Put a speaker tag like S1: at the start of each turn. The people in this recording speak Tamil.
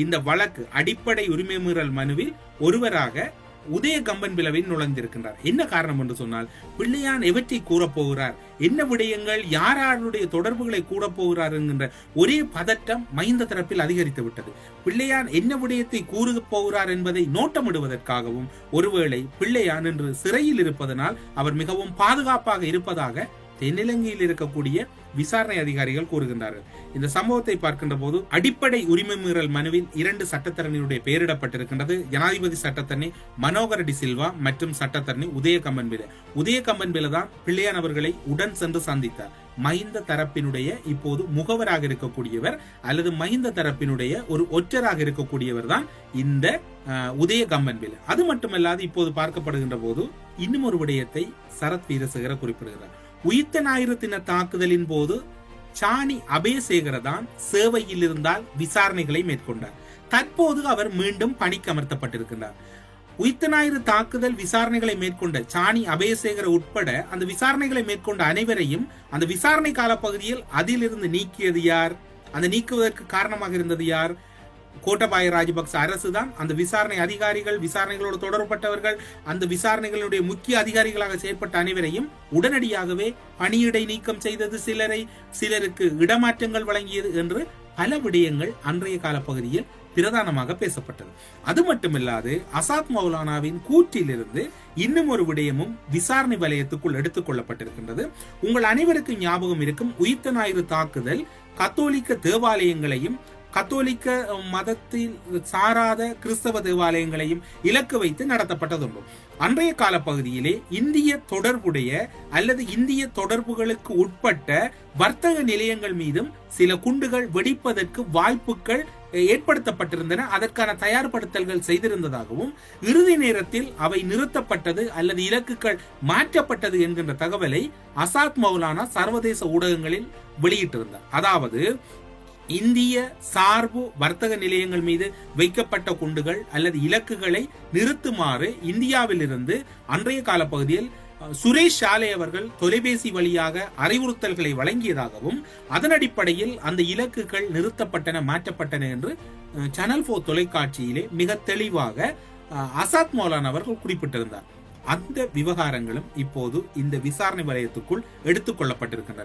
S1: இந்த வழக்கு அடிப்படை உரிமை மீறல் மனுவில் ஒருவராக உதய கம்பன் பிளவில் நுழைந்திருக்கின்றார். என்ன காரணம் என்று சொன்னால் பிள்ளையான் எவற்றை கூறப்போகிறார் என்ன விடயங்கள் யாருடைய தொடர்புகளை கூறப்போகிறார் என்கின்ற ஒரே பதட்டம் மைந்த தரப்பில் அதிகரித்து விட்டது. பிள்ளையான் என்ன விடயத்தை கூறப் போகிறார் என்பதை நோட்டமிடுவதற்காகவும் ஒருவேளை பிள்ளையான் என்று சிறையில் இருப்பதனால் அவர் மிகவும் பாதுகாப்பாக இருப்பதாக தென்னிலங்கையில் இருக்கக்கூடிய விசாரணை அதிகாரிகள் கூறுகின்றார்கள். இந்த சம்பவத்தை பார்க்கின்ற போது அடிப்படை உரிமை மீறல் மனுவில் இரண்டு சட்டத்தரணியுடைய பெயரிடப்பட்டிருக்கின்றது. ஜனாதிபதி சட்டத்தரணி மனோகர டி சில்வா மற்றும் சட்டத்தரணி உதய பில உதய பில தான் பிள்ளையான் அவர்களை உடன் சென்று சந்தித்தார். மஹிந்த தரப்பினுடைய இப்போது முகவராக இருக்கக்கூடியவர் அல்லது மஹிந்த தரப்பினுடைய ஒரு ஒற்றராக இருக்கக்கூடியவர் தான் இந்த அஹ், உதய கம்பன்பில அது மட்டுமல்லாது இப்போது பார்க்கப்படுகின்ற போது இன்னும் ஒரு விடயத்தை சரத் வீரசேகர குறிப்பிடுகிறார். உயிர்த்த ஞாயிறு தின தாக்குதலின் போது சாணி அபயசேகர தான் சேவையில் இருந்தால் விசாரணைகளை மேற்கொண்டார். தற்போது அவர் மீண்டும் பணிக்கு அமர்த்தப்பட்டிருக்கிறார் உயிர்த்த ஞாயிறு தாக்குதல் விசாரணைகளை மேற்கொண்ட சாணி அபயசேகர உட்பட அந்த விசாரணைகளை மேற்கொண்ட அனைவரையும் அந்த விசாரணை காலப்பகுதியில் அதிலிருந்து நீக்கியது யார்? அந்த நீக்குவதற்கு காரணமாக இருந்தது யார்? கோட்டபாய ராஜபக்ச அரசு தான் அந்த விசாரணை அதிகாரிகள் விசாரணைகளோடு தொடர்பட்டவர்கள் அந்த விசாரணைகளுடைய முக்கிய அதிகாரிகளாக செயற்பட்ட அனைவரையும் உடனடியாகவே பணியிடை நீக்கம் செய்தது சிலரை சிலருக்கு இடமாற்றங்கள் வழங்கியது என்று பல விடயங்கள் அன்றைய காலப்பகுதியில் பிரதானமாக பேசப்பட்டது. அது மட்டுமில்லாது அசாத் மௌலானாவின் கூற்றிலிருந்து இன்னும் ஒரு விடயமும் விசாரணை வலயத்துக்குள் எடுத்துக் கொள்ளப்பட்டிருக்கின்றது. உங்கள் அனைவருக்கும் ஞாபகம் இருக்கும் உயிர்த்த ஞாயிறு தாக்குதல் கத்தோலிக்க தேவாலயங்களையும் கத்தோலிக்க மதத்தில் சாராத கிறிஸ்தவ தேவாலயங்களையும் இலக்கு வைத்து நடத்தப்பட்டதுண்டு. அன்றைய கால பகுதியிலே இந்திய தொடர்புடைய அல்லது இந்திய தொடர்புகளுக்கு உட்பட்ட வர்த்தக நிலையங்கள் மீதும் சில குண்டுகள் வெடிப்பதற்கு வாய்ப்புகள் ஏற்படுத்தப்பட்டிருந்தன. அதற்கான தயார்படுத்தல்கள் செய்திருந்ததாகவும் இறுதி நேரத்தில் அவை நிறுத்தப்பட்டது அல்லது இலக்குகள் மாற்றப்பட்டது என்கின்ற தகவலை அசாத் மௌலானா சர்வதேச ஊடகங்களில் வெளியிட்டிருந்தார். அதாவது இந்திய சார்பு வர்த்தக நிலையங்கள் மீது வைக்கப்பட்ட குண்டுகள் அல்லது இலக்குகளை நிறுத்துமாறு இந்தியாவிலிருந்து அன்றைய காலப்பகுதியில் சுரேஷ் சாலை அவர்கள் தொலைபேசி வழியாக அறிவுறுத்தல்களை வழங்கியதாகவும் அதன் அடிப்படையில் அந்த இலக்குகள் நிறுத்தப்பட்டன மாற்றப்பட்டன என்று சேனல் போர் தொலைக்காட்சியிலே மிக தெளிவாக அசாத் மௌலான் அவர்கள் குறிப்பிட்டிருந்தார். அந்த விவகாரங்களும் இப்போது இந்த விசாரணை வலயத்துக்குள் எடுத்துக்கொள்ளப்பட்டிருக்கின்றன